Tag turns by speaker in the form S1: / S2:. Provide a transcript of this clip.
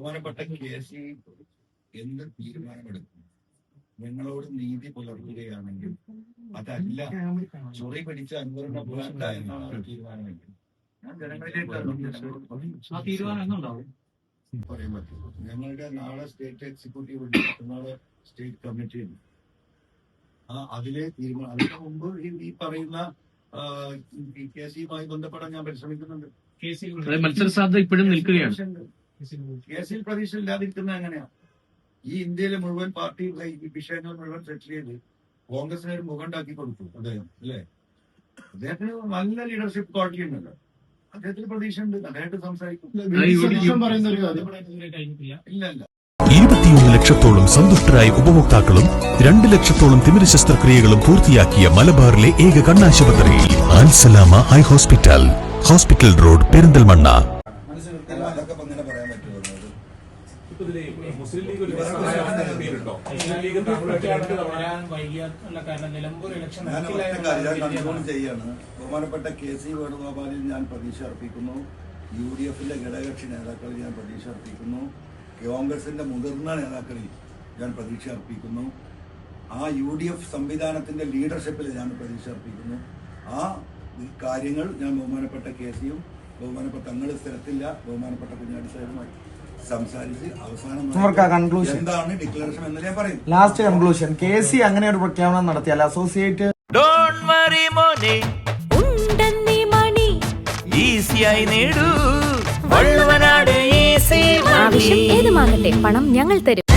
S1: ബഹുമാനപ്പെട്ട കേസിൽ എന്ത് തീരുമാനമെടുക്കും? ഞങ്ങളോട് നീതി പുലർത്തുകയാണെങ്കിൽ അതല്ല ചൊറി പിടിച്ച അൻവറിനെ പോകണ്ട എന്നാണ് തീരുമാനമെങ്കിൽ ഞാൻ ജനങ്ങളിലേക്ക് ഇറങ്ങി ജനങ്ങളോട് പറയും.
S2: ആ തീരുമാനം എന്നുണ്ടാവും
S1: പറയാൻ പറ്റുള്ളൂ ഞങ്ങളുടെ നാളെ സ്റ്റേറ്റ് എക്സിക്യൂട്ടീവ് ഉണ്ട് മറ്റന്നാളെ സ്റ്റേറ്റ് കമ്മിറ്റി ഉണ്ട്. ആ അതിലെ തീരുമാനം അതിന് മുമ്പ് ഈ- പറയുന്ന കെ സിയുമായി ബന്ധപ്പെടാൻ ഞാൻ പരിശ്രമിക്കുന്നുണ്ട്.
S3: മത്സര സാധ്യത ഇപ്പോഴും നിൽക്കുകയാണ്.
S1: കേസിൽ പ്രതീക്ഷ ഇല്ലാതിരിക്കുന്നത് എങ്ങനെയാണ് ഈ ഇന്ത്യയിലെ മുഴുവൻ പാർട്ടി ഈ വിഷയങ്ങൾ മുഴുവൻ സെറ്റിൽ ചെയ്ത് കോൺഗ്രസിനെ ഒരു മുഖം ഉണ്ടാക്കി കൊടുത്തു അദ്ദേഹം അല്ലേ? അദ്ദേഹത്തിന് നല്ല ലീഡർഷിപ്പ് ക്വാളിറ്റി ഉണ്ടല്ലോ. അദ്ദേഹത്തിന് പ്രതീക്ഷ ഉണ്ട് അദ്ദേഹമായിട്ട് സംസാരിക്കും. ഇല്ല ഇല്ല
S4: ഇരുപത്തിയൊന്ന് ലക്ഷത്തോളം സന്തുഷ്ടരായ ഉപഭോക്താക്കളും രണ്ട് ലക്ഷത്തോളം തിമിര ശസ്ത്രക്രിയകളും പൂർത്തിയാക്കിയ മലബാറിലെ ഏക കണ്ണാശുപത്രി Al Salama eye hospital. Hospital road Perinthalmanna.
S5: Muslim League ഒരു നേരിട്ടോ മുസ്ലിം ലീഗ്
S1: ചെയ്യാണ്. ബഹുമാനപ്പെട്ട കെ സി വേണുഗോപാലിൽ ഞാൻ പ്രതീക്ഷ അർപ്പിക്കുന്നു. യു ഡി എഫിന്റെ ഘടകകക്ഷി നേതാക്കളിൽ ഞാൻ പ്രതീക്ഷ അർപ്പിക്കുന്നു. കോൺഗ്രസിന്റെ മുതിർന്ന നേതാക്കളിൽ ഞാൻ പ്രതീക്ഷ അർപ്പിക്കുന്നു. ആ യു ഡി എഫ് സംവിധാനത്തിന്റെ ലീഡർഷിപ്പിൽ ഞാൻ പ്രതീക്ഷ അർപ്പിക്കുന്നു. ആ കാര്യങ്ങൾ ഞാൻ ബഹുമാനപ്പെട്ട കെ സിയും ബഹുമാനപ്പെട്ട തങ്ങൾ സ്ഥലത്തില്ല. ബഹുമാനപ്പെട്ട കുഞ്ഞാടി സാഹിബുമായി സംസാരിച്ച്. അവസാനം എന്താണ് ഡിക്ലറേഷൻ എന്ന് ഞാൻ പറയും.
S6: ലാസ്റ്റ് കൺക്ലൂഷൻ കെ സി അങ്ങനെ ഒരു പ്രഖ്യാപനം നടത്തിയാൽ അസോസിയേറ്റ്
S7: ഡോണ്ട് വറി മോനെ.
S8: ഉണ്ടെന്നീ മണി.
S7: ഈസിയായി നേടൂ.
S8: ഏതുമാകട്ടെ പണം ഞങ്ങൾ തരും.